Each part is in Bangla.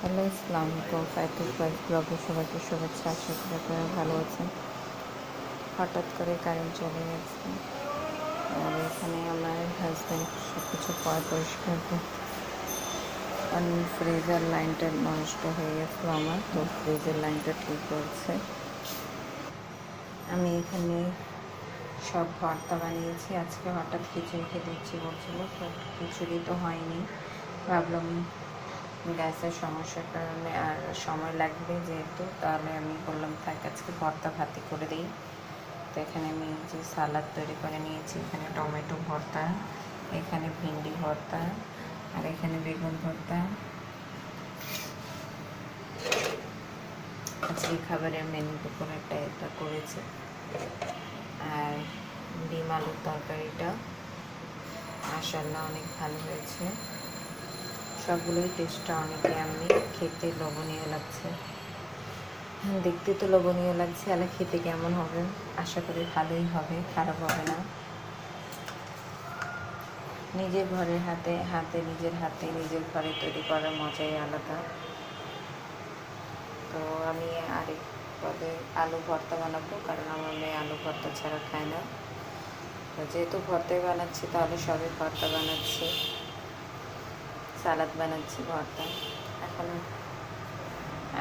হ্যালো ইসলাম তো ফাইতুল ফাইভ ব্লগে সবাইকে শুভেচ্ছা। আশা করি আপনারা ভালো আছেন। হঠাৎ করে কারেন্ট চলে গেছে। আর এখানে আমার হাজব্যান্ড সব কিছু পয় পরিষ্কার করে। ফ্রিজের লাইনটা নষ্ট হয়ে গেছিল আমার। তো ফ্রিজের লাইনটা ঠিক করছে। আমি এখানে সব ভর্তা বানিয়েছি। আজকে হঠাৎ খিচুড়ি খেতে ইচ্ছে করছিল, তো খিচুড়ি তো হয়নি। ভাবলাম গ্যাসের সমস্যার কারণে আর সময় লাগবে যেহেতু, তাহলে আমি বললাম থাক আজকে ভর্তা ভাতি করে দিই। তো এখানে আমি যে সালাদ তৈরি করে নিয়েছি, এখানে টমেটো ভর্তা, এখানে ভিন্ডি ভর্তা আর এখানে বেগুন ভর্তা। আজকে খাবারের মেনু একটা এটা করেছে। আর ডিম আলুর তরকারিটা মাসাল্লাহ অনেক ভালো হয়েছে। সবগুলোই টেস্টটা অনেক আমি খেতে লোভনীয় লাগছে। দেখতে তো লোভনীয় লাগছে আর খেতে কেমন হবে? আশা করি ভালোই হবে, খারাপ হবে না। নিজের ঘরের হাতে হাতে, নিজের হাতে, নিজের ঘরে তৈরি করার মজাই আলাদা। তো আমি আরেক পদে আলু ভর্তা বানাবো, কারণ আমার মেয়ে আলু ভর্তা ছাড়া খায় না। যেহেতু ভর্তাই বানাচ্ছি, তাহলে সবই ভর্তা বানাচ্ছি। সালাদ বানাচ্ছি ভর্তা এখন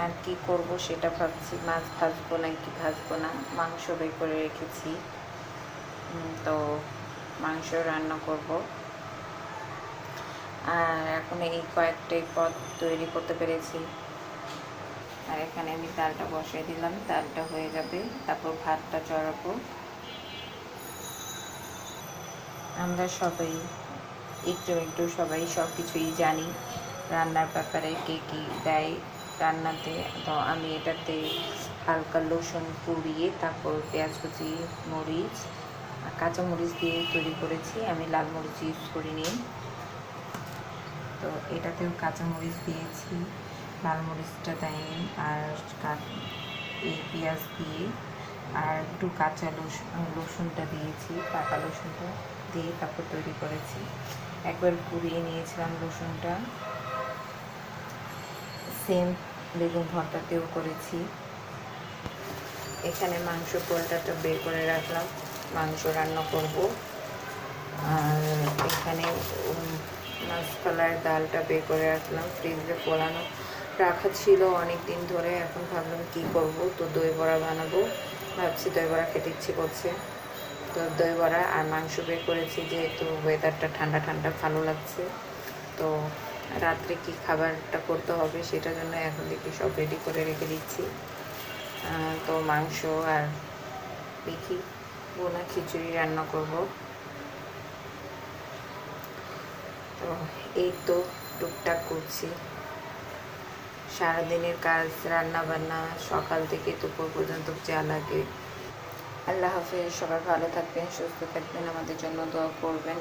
আর কি করব সেটা ভাবছি। মাছ ভাজবো না কি ভাজবো না? মাংস বের করে রেখেছি। তো মাংস রান্না করব। আর এখন এই কয়েকটাই পদ তৈরি করতে পেরেছি। আর এখানে আমি ডালটা বসিয়ে দিলাম। ডালটা হয়ে যাবে। তারপর ভাতটা চড়াবো। আমরা সবাই একটু একটু সবাই সব কিছুই জানি। রান্নার ব্যাপারে কে কী দেয় রান্নাতে, তো আমি এটাতে হালকা রসুন পুড়িয়ে তারপর পেঁয়াজ কুচি, মরিচ কাঁচা মরিচ দিয়ে তৈরি করেছি। আমি লাল মরিচ ইউজ করিনি। তো এটাতেও কাঁচা মরিচ দিয়েছি, লাল মরিচটা দেয়নি আর এই পেঁয়াজ দিয়ে আর একটু কাঁচা রসুন রসুনটা দিয়েছি, পাকা রসুনটা দিয়ে তারপর তৈরি করেছি। একবার পুড়িয়ে নিয়েছিলাম রসুনটা। সেম বেগুন ভর্তাতেও করেছি। এখানে মাংস পোলটাটা বের করে রাখলাম। মাংস রান্না করব। আর এখানে মাছকলার ডালটা বের করে রাখলাম। ফ্রিজে পোলানো রাখা ছিল অনেক দিন ধরে। এখন ভাবলাম কি করব? তো দই বড়া বানাবো। ভাবছি দই বড়া খেতে ইচ্ছে করছে। তো দই বড়া আর মাংস বের করেছি, যেহেতু ওয়েদারটা ঠান্ডা ঠান্ডা ভালো লাগছে। তো রাত্রে কি খাবারটা করতে হবে সেটার জন্য এখন দেখি সব রেডি করে রেখে দিচ্ছি। তো মাংস আর দেখি বোনা খিচুড়ি রান্না করব। তো এই তো টুকটাক করছি। সারাদিনের কাজ, রান্নাবান্না, সকাল থেকে দুপুর পর্যন্ত যা লাগে। আল্লাহ হাফিজ, সবাই ভালো থাকবেন, সুস্থ থাকবেন, আমাদের জন্য দোয়া করবেন।